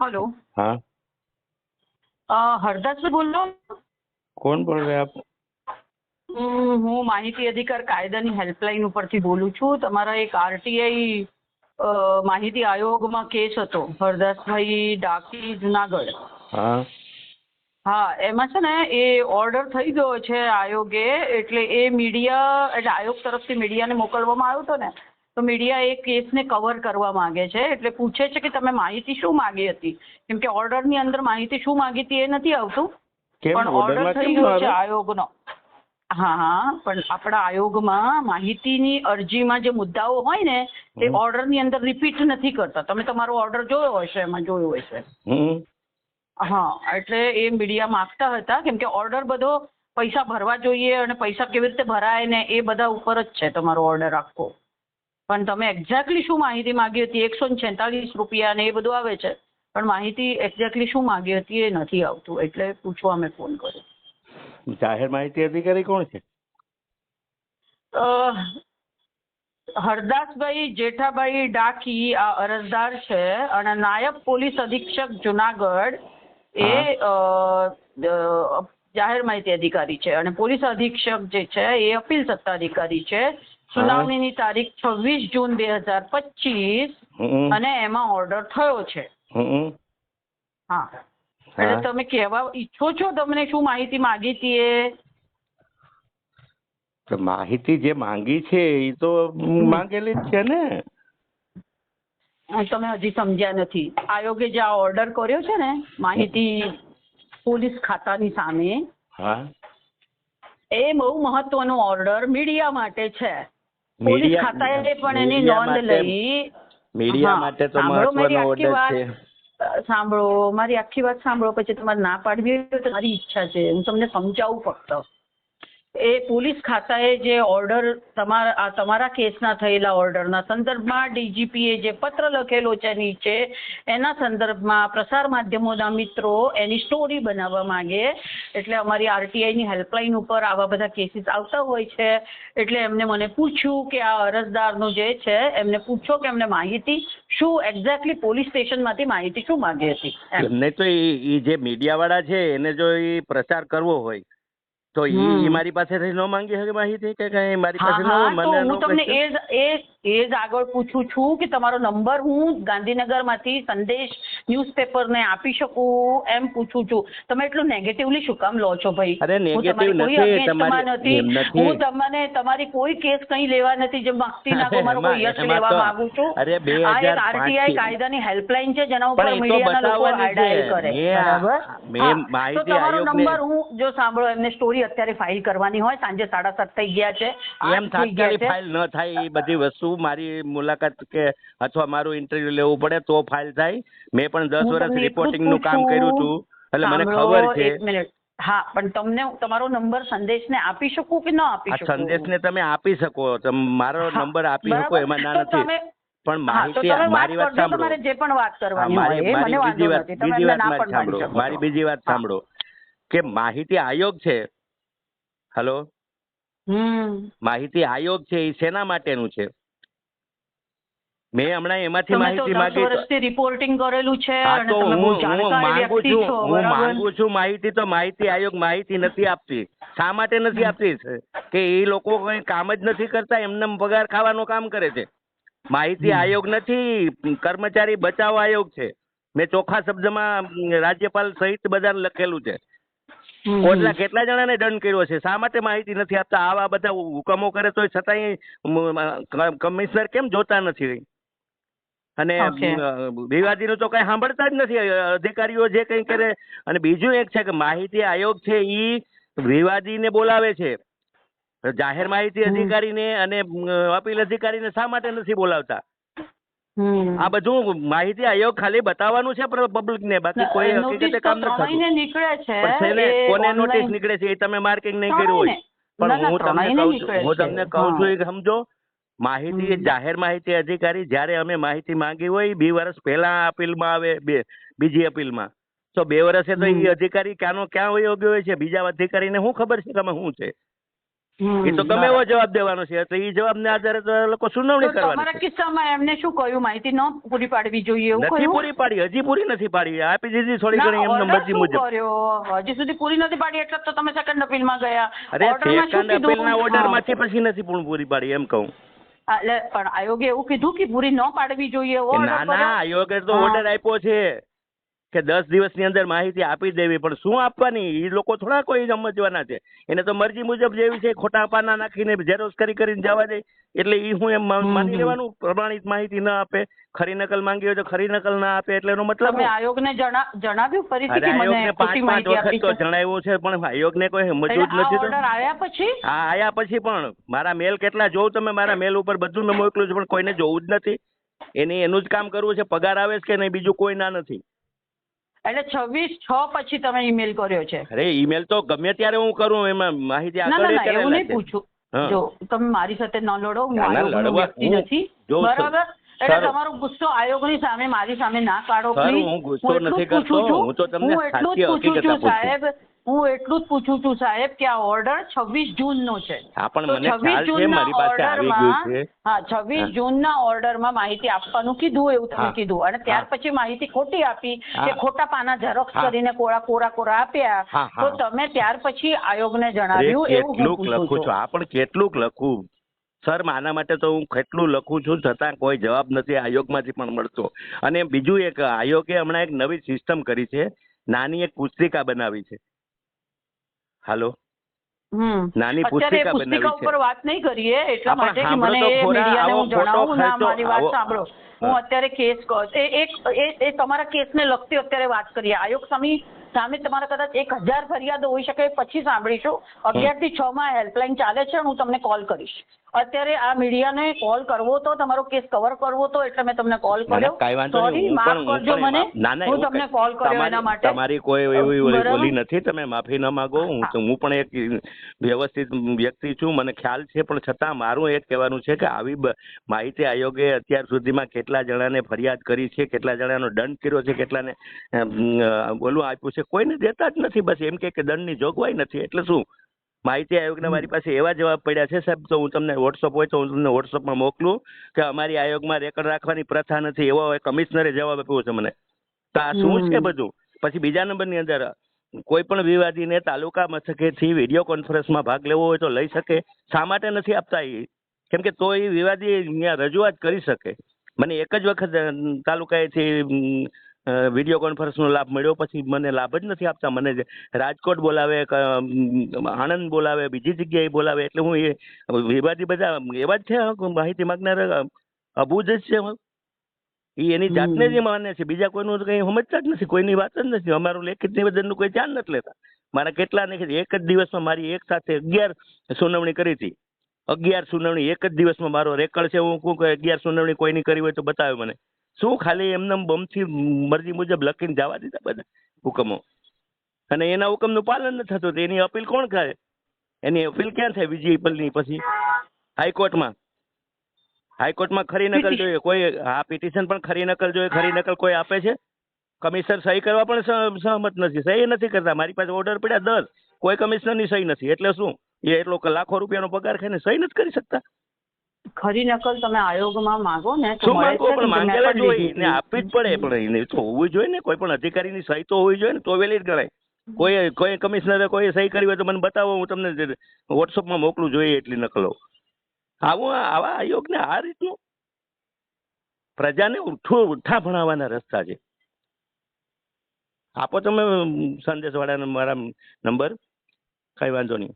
Hello हाँ અ, હરદાસભાઈ બોલો कौन बोल रहे हैं आप હમ, હું માહિતી અધિકાર કાયદાની હેલ્પલાઇન ઉપરથી બોલું છું તમારા એક આરટીઆઈ માહિતી આયોગમાં કેસ હતો હરદાસભાઈ ડાકી જુનાગઢ हाँ હા એમાં છે ને એ ઓર્ડર થઈ ગયો છે આયોગે એટલે એ મીડિયા એટલે આયોગ તરફથી મીડિયાને મોકલવામાં આવ્યો હતો ને તો મીડિયા એ કેસને કવર કરવા માંગે છે. એટલે પૂછે છે કે તમે માહિતી શું માગી હતી? કેમ કે ઓર્ડરની અંદર માહિતી શું માગી હતી એ નથી આવતું. પણ ઓર્ડર થઈ ગયો છે આયોગનો. હા હા પણ આપણા આયોગમાં માહિતીની અરજીમાં જે મુદ્દાઓ હોય ને તે. ઓર્ડરની અંદર રિપીટ નથી કરતા. તમે તમારો ઓર્ડર જોયો હશે એમાં જોયો હશે. હા એટલે એ મીડિયા માંગતા હતા કેમ કે ઓર્ડર બધો પૈસા ભરવા જોઈએ અને પૈસા કેવી રીતે ભરાય ને એ બધા ઉપર જ છે તમારો ઓર્ડર આખો. પણ તમે એક્ઝેક્ટલી શું માહિતી માગી હતી? એકસો ને છેતાલીસ રૂપિયા ને એ બધું આવે છે. પણ માહિતી એક્ઝેક્ટલી શું માંગી હતી એ નથી આવતું. એટલે પૂછવા મેં ફોન કર્યો. જાહેર માહિતી અધિકારી કોણ છે? હરદાસભાઈ જેઠાભાઈ ડાકી આ અરજદાર છે અને નાયબ પોલીસ અધિક્ષક જુનાગઢ એ જાહેર માહિતી અધિકારી છે. અને પોલીસ અધિક્ષક જે છે એ અપીલ સત્તાધિકારી છે. સુનાવણીની તારીખ છવ્વીસ જૂન બે હજાર પચીસ અને એમાં ઓર્ડર થયો છે. હા. એટલે તમે કહેવા ઈચ્છો છો તમને શું માહિતી માંગી હતી એ? માહિતી જે માંગી છે એ તો માંગેલી જ છે ને. તમે હજી સમજ્યા નથી. આયોગે જે આ ઓર્ડર કર્યો છે ને માહિતી પોલીસ ખાતાની સામે હા. એ બહુ મહત્વનો ઓર્ડર મીડિયા માટે છે. પોલીસ ખાતાએ પણ એની નોંધ લઈ. મીડિયા માટે તો સાંભળો મારી મહત્વનો ઓર્ડર. છે. સાંભળો મારી આખી વાત સાંભળો પછી તમારે ના પાડવી હોય તો તમારી ઈચ્છા છે. હું તમને સમજાવું ફક્ત. એ પોલીસ ખાતાએ જે ઓર્ડર તમારા તમારા કેસના થયેલા ઓર્ડરના સંદર્ભમાં ડીજીપીએ જે પત્ર લખેલો છે નીચે, એના સંદર્ભમાં પ્રસાર માધ્યમોના મિત્રો એની સ્ટોરી બનાવવા માંગે. એટલે અમારી આરટીઆઈની હેલ્પલાઇન ઉપર આવા બધા કેસીસ આવતા હોય છે. એટલે એમને મને પૂછ્યું કે આ અરજદારનું જે છે, એમને પૂછો કે એમને માહિતી શું, એક્ઝેક્ટલી પોલીસ સ્ટેશનમાંથી માહિતી શું માંગી હતી? એમને તો એ જે મીડિયાવાળા છે, એને જો એ પ્રચાર કરવો હોય તો ઈ મારી પાસેથી ન માંગી શકે માહિતી કે કઈ મારી પાસે ન મને હું તમને એ એ એ જ આગળ પૂછું છું કે તમારો નંબર હું ગાંધીનગરમાંથી સંદેશ ન્યૂઝપેપરને આપી શકું એમ પૂછું છું. તમે એટલું નેગેટિવલી શું કામ લો છો ભાઈ? અરે તમારી કોઈ નથી, તમારી-. હું તમને તમારી કોઈ કેસ કઈ લેવા નથી જે માગતી ના અરે મારો કોઈ યશ લેવા માંગુ છું. અરે બે આ એક હજાર આરટીઆઈ કાયદાની હેલ્પલાઇન છે જેના ઉપર મીડિયાના લોકો બતાવવાની કરે. બરાબર? મેં માહિતી તમારો નંબર હું જો સાંભળો એમને સ્ટોરી અત્યારે ફાઇલ કરવાની હોય સાંજે સાડા સાત થઈ ગયા છે એમ થઈ ગયા તાત્કાલિક ફાઇલ ન થાય એ બધી વસ્તુ મારી મુલાકાત કે અથવા મારું ઇન્ટરવ્યુ લેવું પડે તો ફાઇલ થાય. મેં પણ દસ વર્ષ તમને રિપોર્ટિંગનું કામ કર્યું હતું એટલે મને ખબર છે. હા પણ તમને તમારો નંબર સંદેશને આપી શકું કે ન આપી શકું? સંદેશને તમે આપી શકો. મારો નંબર આપી શકો એમાં ના નથી. પણ માહિતી મારી વાત સાંભળો. તમારે જે પણ વાત કરવાની હોય મને બીજી વાત બીજી વાત સાંભળો. મારી બીજી વાત સાંભળો. કે માહિતી આયોગ છે. હેલો હમ. માહિતી આયોગ છે એ શેના માટેનું છે? મેં હમણાં એમાંથી માહિતી માંગી વર્ષથી રિપોર્ટિંગ કરેલું છે અને તમે હું બહુ જાણકાર વ્યક્તિ છું હું માંગુ છું માહિતી તો માહિતી આયોગ માહિતી નથી આપતી. શા માટે નથી આપતી? કે એ લોકો કઈ કામ જ નથી કરતા એમને પગાર ખાવાનું કામ કરે છે. માહિતી આયોગ નથી કર્મચારી બચાવ આયોગ છે. મેં ચોખ્ખા શબ્દમાં રાજ્યપાલ સહિત બધા લખેલું છે. કોટલા કેટલા જણાને દંડ કર્યો છે? શા માટે માહિતી નથી આપતા? આવા બધા હુકમો કરે તો છતાંય કમિશનર કેમ જોતા નથી? અને વિવાદી વિવાદીનું તો કઈ સાંભળતા જ નથી. અધિકારીઓ જે કઈ કરે અને બીજું એક છે કે માહિતી આયોગ છે ઈ વિવાદીને બોલાવે છે. જાહેર માહિતી અધિકારીને અને અપીલ અધિકારીને શા માટે નથી બોલાવતા? આ બધું માહિતી આયોગ ખાલી બતાવવાનું છે પબ્લિક ને બાકી કોઈ હકીકતે કામ નથી નીકળે છે એ કોને નોટિસ નીકળે છે એ તમે માર્કિંગ નહીં કર્યું હોય. પણ હું તમને કહું છું હું તમને કહું છું એ સમજો માહિતી જાહેર માહિતી અધિકારી જ્યારે અમે માહિતી માંગી હોય બે વર્ષ પહેલા અપીલમાં આવે બે બીજી અપીલમાં. તો બે વર્ષે તો એ અધિકારી ક્યાંનો ક્યાં વયો ગયો છે બીજા અધિકારીને શું ખબર છે તમે શું છે? એ તો તમે એવો જવાબ દેવાનો છે તો એ જવાબને આધારે તો લોકો સુનાવણી કરવાની તમારા કિસ્સામાં એમને શું કહ્યું? માહિતી ન પૂરી પાડવી જોઈએ એવું નથી પૂરી પાડી હજી પૂરી નથી પાડી આપી દીધી થોડી ઘણી એમને મરજી મુજબ. હજી સુધી પૂરી નથી પાડી એટલે તો તમે સેકન્ડ અપીલમાં ગયા. અરે સેકન્ડ અપીલના ઓર્ડરમાંથી પછી નથી પૂરી પાડી એમ કહું. એટલે પણ આયોગે એવું કીધું કે પૂરી ન પાડવી જોઈએ. ના ના આયોગે તો. ઓર્ડર આપ્યો છે. કે દસ દિવસની અંદર માહિતી આપી દેવી પણ શું આપવાની? એ લોકો થોડા કોઈ સમજવાના છે. એને તો મરજી મુજબ જેવી છે ખોટા પાના નાખીને ઝેરોસ કરી કરીને જવા દે. એટલે એ હું એમ માની લેવાનું પ્રમાણિત માહિતી ના આપે. ખરી નકલ માંગી હોય તો ખરી નકલ ના આપે એટલે એનો મતલબ આયોગને જણાવ્યું ફરીથી આયોગને પાંચ પાંચ વખત તો જણાવ્યું છે પણ આયોગને કોઈ સમજવું જ નથી ઓર્ડર આવ્યા પછી? હા આયા પછી પણ મારા મેલ કેટલા જોઉં તમે? મારા મેલ ઉપર બધું મેં મોકલું છે પણ કોઈને જોવું જ નથી. એને એનું જ કામ કરવું છે પગાર આવે છે કે નહીં બીજું કોઈ ના નથી. એટલે છવ્વીસ છ પછી તમે ઈમેલ કર્યો છે. અરે ઈમેલ તો ગમે ત્યારે હું કરું એમાં માહિતી ના ના આગળ ના એવું નહીં પૂછું. જો તમે મારી સાથે ન લડો હું લડવા- નથી. બરાબર? એટલે. તમારો ગુસ્સો આયોગની સામે? મારી સામે ના કાઢો હું ગુસ્સો નથી કરતો. હું તો તમને સાચી હકીકત આપું સાહેબ. હું એટલું જ પૂછું છું સાહેબ કે આ ઓર્ડર છવ્વીસ જૂન નો છે. હા પણ મને 26 ખ્યાલ છે મારી પાસે આવી ગયું છે. હા છવ્વીસ જૂન ના ઓર્ડરમાં માહિતી આપવાનું કીધું એવું તમે કીધું. અને ત્યાર પછી માહિતી ખોટી આપી કે ખોટા પાના ઝેરોક્ષ કરીને કોરા કોરા કોરા આપ્યા. તો તમે ત્યાર પછી આયોગને ને જણાવ્યું એવું હું લખું છું. છું. આ પણ કેટલુંક લખું. સર આના માટે તો હું કેટલું લખું છું છતાં કોઈ જવાબ નથી આયોગમાંથી પણ મળતો. અને બીજું એક આયોગે હમણાં એક નવી સિસ્ટમ કરી છે. નાની એક પુસ્તિકા બનાવી છે. હાલો? નાની પુસ્તિકા બનાવી છે. વાત નહીં કરીએ એટલા માટે કે મને એ મીડિયાને હું જણાવું ના મારી વાત સાંભળો. હું અત્યારે કેસ એ એક એ તમારા કેસને લગતી અત્યારે વાત કરીએ. આયોગ સામે સામે તમારા કદાચ એક હજાર ફરિયાદો હોઈ શકે પછી સાંભળીશું. અગિયારથી છ માં હેલ્પલાઇન ચાલે છે હું તમને કોલ કરીશ. અત્યારે આ મીડિયાને કોલ કરવો તો તમારો કેસ કવર કરવો તો એટલે મેં તમને કોલ કર્યો. સોરી. માફ કરજો મને. હું તમને કોલ કર્યો એના માટે. તમારી કોઈ એવી બોલી નથી તમે માફી ન માંગો. હું હું પણ એક વ્યવસ્થિત વ્યક્તિ છું મને ખ્યાલ છે પણ છતાં મારું એક કહેવાનું છે કે આવી માહિતી આયોગે અત્યાર સુધીમાં કેટલા જણાને ફરિયાદ કરી છે કેટલા જણાનો દંડ કર્યો છે કેટલાને બોલું આપ્યું છે કોઈને દેતા જ નથી બસ એમ કે દંડની જોગવાઈ નથી. એટલે શું? માહિતી આયોગના મારી પાસે એવા જવાબ પડ્યા છે સાહેબ તો હું તમને વોટ્સઅપ હોય તો હું તમને વોટ્સઅપમાં મોકલું કે અમારી આયોગમાં રેકર્ડ રાખવાની પ્રથા નથી. એવો કમિશનરે જવાબ આપ્યો છે મને. તો આ શું છે બધું? પછી બીજા નંબરની અંદર કોઈ પણ વિવાદીને તાલુકા મથકેથી વીડિયો કોન્ફરન્સમાં ભાગ લેવો હોય તો લઈ શકે. શા માટે નથી આપતા એ કેમ કે તો એ વિવાદી અહીંયા રજૂઆત કરી શકે. મને એક જ વખત તાલુકાએથી વીડિયો કોન્ફરન્સનો લાભ મળ્યો. પછી મને લાભ જ નથી આપતા. મને રાજકોટ બોલાવે આણંદ બોલાવે બીજી જગ્યાએ બોલાવે એટલે હું એ વિવાદી બધા એવા જ છે માહિતી માગનાર? અબૂજ જ છે એ એની જાતને જ માને છે. બીજા કોઈનું કઈ કંઈ સમજતા જ નથી. કોઈની વાત જ નથી. અમારું લેખિત નિવેદનનું કોઈ ધ્યાન નથી લેતા. મારા કેટલા ને એક જ દિવસમાં મારી એક સાથે અગિયાર સુનાવણી કરી હતી. અગિયાર સુનાવણી એક જ દિવસમાં મારો રેકર્ડ છે. હું કહું કે અગિયાર સુનાવણી કોઈની કરી હોય તો બતાવે મને. શું ખાલી એમને બમથી મરજી મુજબ લખીને જવા દીધા બધા હુકમો? અને એના હુકમનું પાલન નથી થતું એની અપીલ કોણ કરે? એની અપીલ ક્યાં થાય બીજી અપીલની પછી? હાઈકોર્ટમાં. હાઈકોર્ટમાં ખરી નકલ જોઈએ. કોઈ હા પિટિશન પણ ખરી નકલ જોઈએ. ખરી નકલ કોઈ આપે છે? કમિશનર સહી કરવા પણ સહમત નથી. સહી નથી કરતા. મારી પાસે ઓર્ડર પડ્યા દસ. કોઈ કમિશનરની સહી નથી. એટલે શું? એ એટલો લાખો રૂપિયાનો પગાર ખાઈને સહી નથી કરી શકતા? ખરી નકલ તમે આયોગમાં માંગો ને શું માંગો? પણ માંગેલા જ હોય ને આપવી જ પડે પણ એને તો હોવું જોઈએ ને. કોઈ પણ અધિકારીની સહી તો હોવી જોઈએ ને તો વેલિડ ગણાય કોઈ કોઈ કમિશનરે કોઈ સહી કરી હોય તો મને બતાવો હું તમને વોટ્સઅપમાં મોકલું જોઈએ એટલી નકલો. આવું આવા આયોગને આ રીતનું પ્રજાને ઉઠું ઉઠા ભણાવવાના રસ્તા છે. આપો તમે સંદેશવાળાને મારા નંબર કઈ વાંધો નહીં.